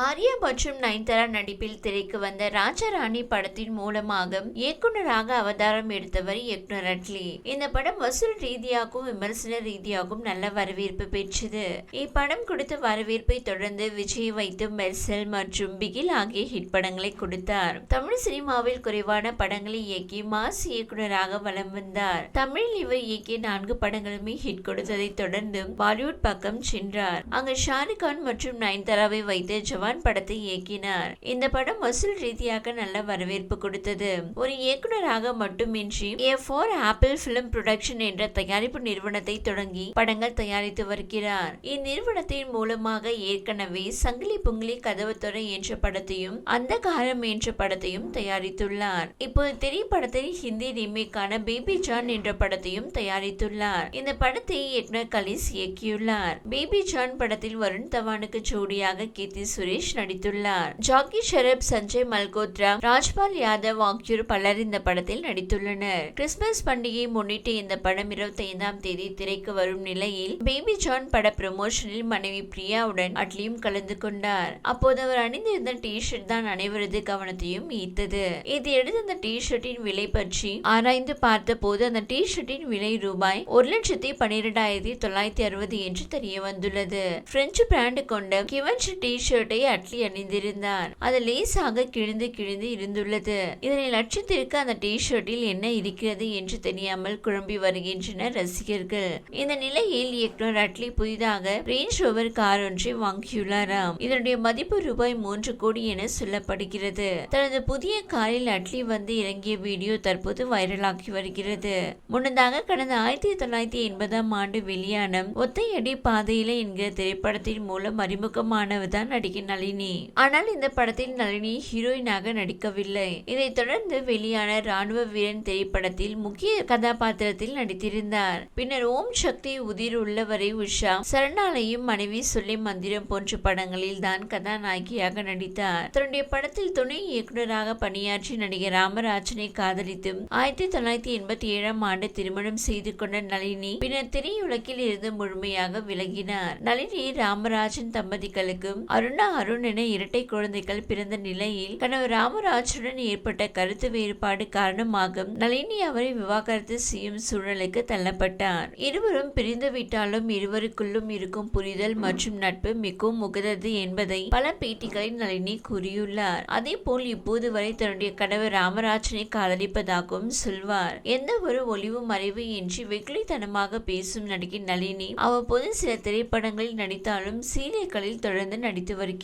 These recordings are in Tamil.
ஆர்யா மற்றும் நயன்தாரா நடிப்பில் திரைக்கு வந்த ராஜாராணி படத்தின் மூலமாக இயக்குனராக அவதாரம் எடுத்தவர் இயக்குனர் அட்லி இந்த படம் வசூல் ரீதியாகவும் விமர்சன ரீதியாகவும் நல்ல வரவேற்பு பெற்றது. இப்படம் கொடுத்த வரவேற்பை தொடர்ந்து விஜய் வைத்து மெர்சல் மற்றும் பிகில் ஆகிய ஹிட் படங்களை கொடுத்தார். தமிழ் சினிமாவில் குறைவான படங்களை இயக்கி மாஸ் இயக்குனராக வலம் வந்தார். தமிழில் இவர் இயக்கிய நான்கு படங்களுமே ஹிட் கொடுத்ததை தொடர்ந்து பாலிவுட் பக்கம் சென்றார். அங்கு ஷாருக் கான் மற்றும் நயன்தாராவை வைத்து பகவான் படத்தை இயக்கினார். இந்த படம் வசூல் ரீதியாக நல்ல வரவேற்பு கொடுத்தது. ஒரு இயக்குனராக மட்டுமின்றி A for apple film production என்ற தயாரிப்பு நிறுவனத்தை தொடங்கி படங்கள் தயாரித்து வருகிறார். இந்நிறுவனத்தின் மூலமாக ஏற்கனவே சங்கிலி புங்கிலி கதவு துறை என்ற படத்தையும் அந்த காலம் என்ற படத்தையும் தயாரித்துள்ளார். இப்போது திரைப்படத்தில் ஹிந்தி ரீமேக்கான பேபி ஜான் என்ற படத்தையும் தயாரித்துள்ளார். இந்த படத்தை இயக்குனர் கலிஸ் இயக்கியுள்ளார். பேபி ஜான் படத்தில் வருண் தவானுக்கு ஜோடியாக கீர்த்தி சுரேஷ் நடித்துள்ளார். ஜாக்கி ஷெரப் சஞ்சய் மல்கோத்ரா ராஜ்பால் யாதவ் ஆகியோர் பலர் இந்த படத்தில் நடித்துள்ளனர். கிறிஸ்துமஸ் பண்டிகையை முன்னிட்டு இந்த படம் இருபத்தி ஐந்தாம் தேதி திரைக்கு வரும் நிலையில் பேபி ஜான் பட ப்ரமோஷனில் மனைவி பிரியாவுடன் அட்லியும் கலந்து கொண்டார். அப்போது அவர் அணிந்திருந்த டி ஷர்ட் தான் அனைவரது கவனத்தையும் ஈர்த்தது. இதையடுத்து அந்த டி ஷர்ட்டின் விலை பற்றி ஆராய்ந்து பார்த்த போது அந்த டி ஷர்ட்டின் விலை ரூபாய் ஒரு லட்சத்தி பன்னிரெண்டாயிரத்தி தொள்ளாயிரத்தி அறுபது என்று தெரிய வந்துள்ளது பிரெஞ்சு பிராண்ட் கொண்ட கிவன்ஷ் டி ஷர்ட்டை அட்லி அணிந்திருந்தார் அது லேசாக கிழிந்து கிழிந்து இருந்துள்ளது. இதனை லட்சத்திற்கு அந்த டி ஷர்ட்டில் என்ன இருக்கிறது என்று தெரியாமல் குழம்பி வருகின்றனர் ரசிகர்கள். இந்த நிலையில் இயக்குனர் அட்லி புதிதாக ரேஞ்ச் ரோவர் கார் ஒன்றை வாங்கியுள்ளாராம். இதனுடைய மதிப்பு ரூபாய் மூன்று கோடி என சொல்லப்படுகிறது. தனது புதிய காரில் அட்லி வந்து இறங்கிய வீடியோ தற்போது வைரலாகி வருகிறது. முன்னதாக கடந்த ஆயிரத்தி தொள்ளாயிரத்தி எண்பதாம் ஆண்டு வெளியான ஒத்தையடி பாதையில என்கிற திரைப்படத்தின் மூலம் அறிமுகமானவர் தான் நடிகை நளினி. ஆனால் இந்த படத்தில் நளினி ஹீரோயினாக நடிக்கவில்லை. இதைத் தொடர்ந்து வெளியான ராணுவ வீரன் திரைப்படத்தில் முக்கிய கதாபாத்திரத்தில் நடித்திருந்தார். பின்னர் ஓம் சக்தி உதிர் உள்ளவரை உஷா சரணாலயம் மனைவி சொல்லி மந்திரம் போன்ற படங்களில் தான் கதாநாயகியாக நடித்தார். தன்னுடைய படத்தில் துணை இயக்குநராக பணியாற்றி நடிகர் ராமராஜனை காதலித்து ஆயிரத்தி தொள்ளாயிரத்தி எண்பத்தி ஏழாம் ஆண்டு திருமணம் செய்து கொண்ட நளினி பின்னர் திரையுலகில் இருந்து முழுமையாக விலகினார். நளினி ராமராஜன் தம்பதிகளுக்கும் அருணா அருண் என இரட்டை குழந்தைகள் பிறந்த நிலையில் கணவர் ராமராஜுடன் ஏற்பட்ட கருத்து வேறுபாடு காரணமாக நளினி அவரை விவாகரத்து செய்யும் சூழலுக்கு தள்ளப்பட்டார். இருவரும் பிரிந்து விட்டாலும் இருவருக்குள்ளும் இருக்கும் புரிதல் மற்றும் நட்பு மிகவும் உகந்தது என்பதை பல பேட்டிகளில் நளினி கூறியுள்ளார். அதே போல் இப்போது வரை தன்னுடைய கணவர் ராமராஜனை காதலிப்பதாகவும் சொல்வார். எந்த ஒரு ஒளிவு மறைவு இன்றி வெகுளித்தனமாக பேசும் நடிகை நளினி அவ்வப்போது சில திரைப்படங்களில் நடித்தாலும் சீரியல்களில் தொடர்ந்து நடித்து வருகிறார்.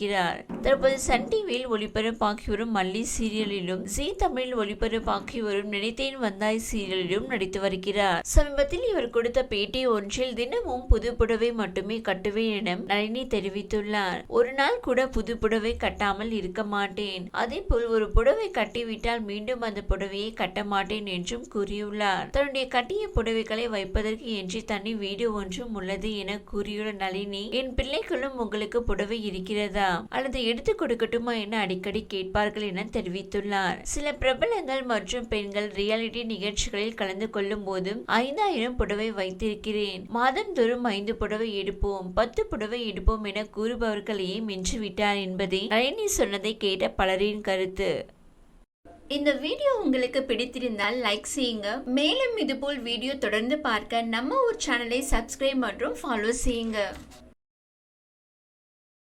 தற்போது சன் டிவியில் ஒளிபரப்பாகி வரும் மல்லி சீரியலிலும் ஜி தமிழில் ஒளிபரப்பாகி வரும் நினைத்தேன் வந்தாய் சீரியலிலும் நடித்து வருகிறார். சமீபத்தில் இவர் கொடுத்த பேட்டி ஒன்றில் தினமும் புது புடவை மட்டுமே கட்டுவேன் என நளினி தெரிவித்துள்ளார். ஒரு நாள் கூட புது புடவை கட்டாமல் இருக்க மாட்டேன். அதே போல் ஒரு புடவை கட்டிவிட்டால் மீண்டும் அந்த புடவையை கட்ட மாட்டேன் என்றும் கூறியுள்ளார். தன்னுடைய கட்டிய புடவைகளை வைப்பதற்கு என்று தனி வீடு ஒன்றும் உள்ளது என கூறியுள்ள நளினி என் பிள்ளைகளும் உங்களுக்கு புடவை இருக்கிறதா? அல்லது எடுத்து கொடுக்கட்டுமா என அடிக்கடி கேட்பார்கள் என தெரிவித்துள்ளார். சில பிரபலங்கள் மற்றும் பெண்கள் ரியாலிட்டி நிகழ்ச்சிகளில் கலந்து கொள்ளும் போதும் ஐந்தாயிரம் புடவை வைத்திருக்கிறேன். மாதந்தோறும் ஐந்து புடவை எடுப்போம் பத்து புடவை எடுப்போம் என கூறுபவர்களையே மிஞ்சிவிட்டார் என்பதே நளினி சொன்னதை கேட்ட பலரின் கருத்து. இந்த வீடியோ உங்களுக்கு பிடித்திருந்தால் லைக் செய்யுங்க. மேலும் இதுபோல் வீடியோ தொடர்ந்து பார்க்க நம்ம ஊர் சேனலை சப்ஸ்கிரைப் மற்றும் ஃபாலோ செய்யுங்க.